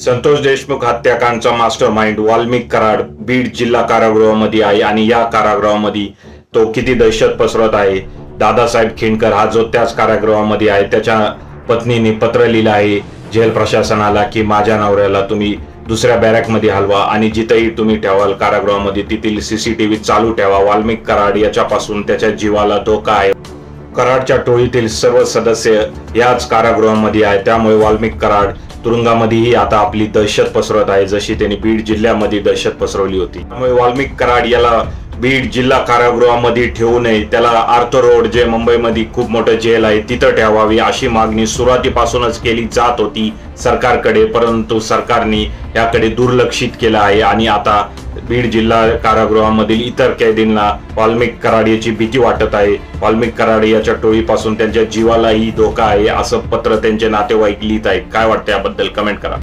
संतोष देशमुख हत्याकांडचा mastermind Valmik Karad Beed जिल्हा कारागृहामध्ये आहे आणि या कारागृहामध्ये तो किती दहशत पसरत आहे? दादासाहेब खिंडकर हा जो त्याच कारागृहामध्ये आहे त्याच्या पत्नीने पत्र लिहिलं आहे जेल प्रशासनाला की माझ्या नवऱ्याला तुम्ही दुसऱ्या बॅरॅकमध्ये हलवा आणि जिथेही तुम्ही ठेवाल कारागृहामध्ये तेथील सीसीटीव्ही चालू ठेवा. वाल्मिक कराड याच्यापासून त्याच्या जीवाला धोका आहे. कराडच्या टोळीतील सर्व सदस्य याच कारागृहामध्ये आहे. त्यामुळे वाल्मिक कराड तुरुंगामध्येही आता आपली दहशत पसरवत आहे जशी त्यांनी बीड जिल्ह्यामध्ये दहशत पसरवली होती. त्यामुळे वाल्मिक कराड याला बीड जिल्हा कारागृहामध्ये ठेवू नये त्याला आर्थर रोड जे मुंबईमध्ये खूप मोठं जेल आहे तिथं ठेवावी अशी मागणी सुरुवातीपासूनच केली जात होती सरकारकडे परंतु सरकारने याकडे दुर्लक्षित केलं आहे आणि आता बीड जिल्हा कारागृहामधील इतर कैदींना वाल्मिक कराडियाची भीती वाटत आहे. वाल्मिक कराडियाच्या टोळीपासून त्यांच्या जीवालाही धोका आहे असं पत्र त्यांचे नातेवाईक लिहित आहेत. काय वाटतं याबद्दल? कमेंट करा.